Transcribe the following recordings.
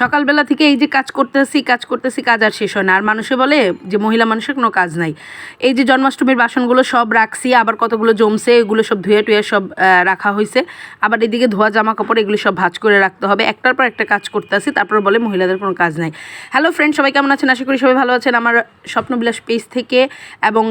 সকালবেলা থেকে এই যে কাজ করতেছি কাজ করতেছি, কাজ আর শেষ হয় না। আর মানুষে বলে যে মহিলা মানুষের কোনো কাজ নাই। এই যে জন্মাষ্টমীর বাসনগুলো সব রাখছি, আবার কতগুলো জমছে, এগুলো সব ধুয়ে টুয়ে সব রাখা হয়েছে আবার এদিকে ধোয়া জামা কাপড় এগুলো সব ভাঁজ করে রাখতে হবে। একটার পর একটা কাজ করতে আসি তারপর বলে মহিলাদের কোনো কাজ নাই। হ্যালো ফ্রেন্ড সবাই কেমন আছেন? আশা করি সবাই ভালো আছেন। আমার স্বপ্নবিলাস পেজ থেকে এবং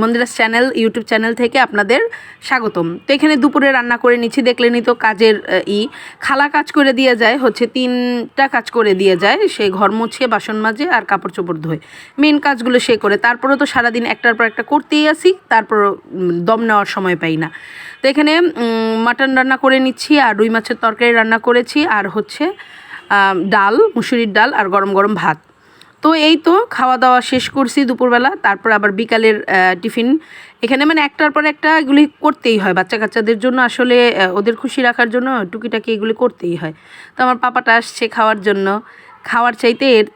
মন্দিরাস চ্যানেল ইউটিউব চ্যানেল থেকে আপনাদের স্বাগতম। তো এখানে দুপুরে রান্না করে নিচ্ছি দেখলেনই তো কাজের ই। খালা কাজ করে দিয়ে যায়, হচ্ছে তিনটা কাজ করে দিয়ে যায়, সে ঘর মুছিয়ে বাসন মাজে আর কাপড় চোপড় ধোয়। মেন কাজগুলো সে করে। তারপরে তো সারাদিন একটার পর একটা করতেই আসি, তারপর দম নেওয়ার সময় পাই না। তো এখানে মাটন রান্না করে নিচ্ছি আর রুই মাছের তরকারি রান্না করেছি। আর হচ্ছে ডাল, মুসুরির ডাল আর গরম গরম ভাত। তো এই তো খাওয়া দাওয়া শেষ করছি দুপুরবেলা তারপর আবার বিকালের টিফিন। এখানে মানে একটার পর একটা এগুলি করতেই হয় বাচ্চা কাচ্চাদের জন্য আসলে ওদের খুশি রাখার জন্য টুকিটাকি এগুলি করতেই হয়। তো আমার পাপাটা আসছে খাওয়ার জন্য। খাওয়ার চাইতে এর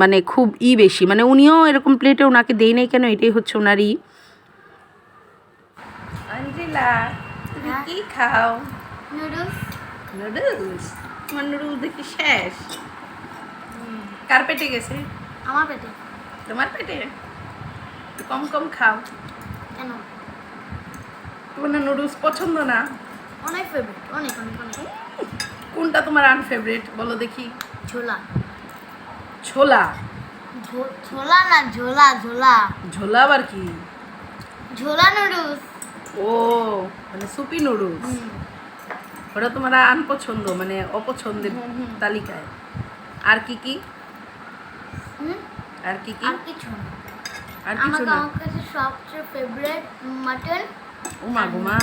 মানে খুব ই বেশি মানে উনিও এরকম প্লেটে ওনাকে দেই নাই কেন এটাই হচ্ছে ওনার ই তুমি কি খাও? নুডলস। নুডলস? তোমার নুডলস দেখি শেষ। কার পেটে গেছে। আমার পেটে। তোমার পেটে? কম কম খাও। কেন? তোমার নুডলস পছন্দ না? অনেক ফেভারিট অনেক অনেক অনেক। কোনটা তোমার আনফেভারিট বলো দেখি? ঝোলা। ছোলা ঝোলা না ঝোলা ঝোলা। ঝোলা আবার কি? ঝোলা নুডলস। ও মানে সুপি নুডলস। ওটা তোমার আনপছন্দ মানে অপছন্দের। তালিকায়। আর কি কি? আর কি কি? আর কিছু না। আর কিছু না। আমার কাছে সবচেয়ে ফেভারিট মাটন উমা গুমা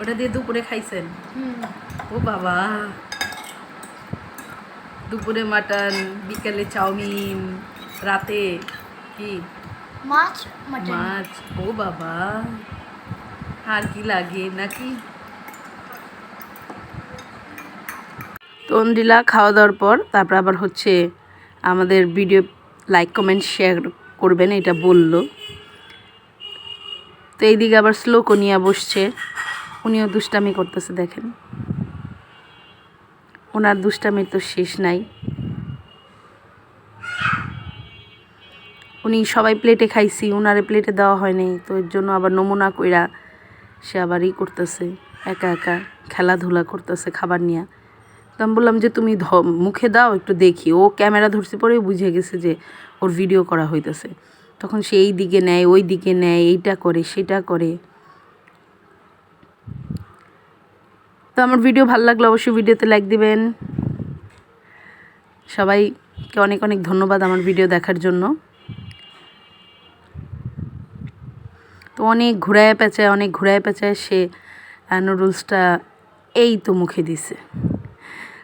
ওটা দিয়ে দুপুরে খাইছেন? ও বাবা। দুপুরে মাটন বিকেলে চাউমিন রাতে কি? মাছ মাটন মাছ। ও বাবা। আর কি লাগে নাকি? তন্দিলা খাওয়া দাওয়ার পর তারপর আবার হচ্ছে আমাদের ভিডিও লাইক কমেন্ট শেয়ার করবেন, এটা বলল। তো এইদিকে আবার শ্লোকও নিয়ে বসছে। উনিও দুষ্টামি করতেছে, দেখেন। ওনার দুষ্টামির তো শেষ নাই। উনি সবাই প্লেটে খাইছি ওনারে প্লেটে দেওয়া হয়নি তো এর জন্য আবার নমুনা কইরা সে আবার ই করতেছে, একা একা খেলাধুলা করতেছে, খাবার নিয়ে। তো আমি বললাম যে তুমি মুখে দাও, একটু দেখি। ও ক্যামেরা ধরছে পরে বুঝে গেছে যে ওর ভিডিও করা হইতেছে। তখন সে এই দিকে নেয়, ওই দিকে নেয়, এইটা করে, সেটা করে। তো আমার ভিডিও ভালো লাগলে অবশ্যই ভিডিওতে লাইক দিবেন। সবাইকে অনেক অনেক ধন্যবাদ আমার ভিডিও দেখার জন্য। তো অনেক ঘুরায় পেঁচায়, অনেক ঘুরায় পেঁচায় সে নুডলসটা এই তো মুখে দিছে।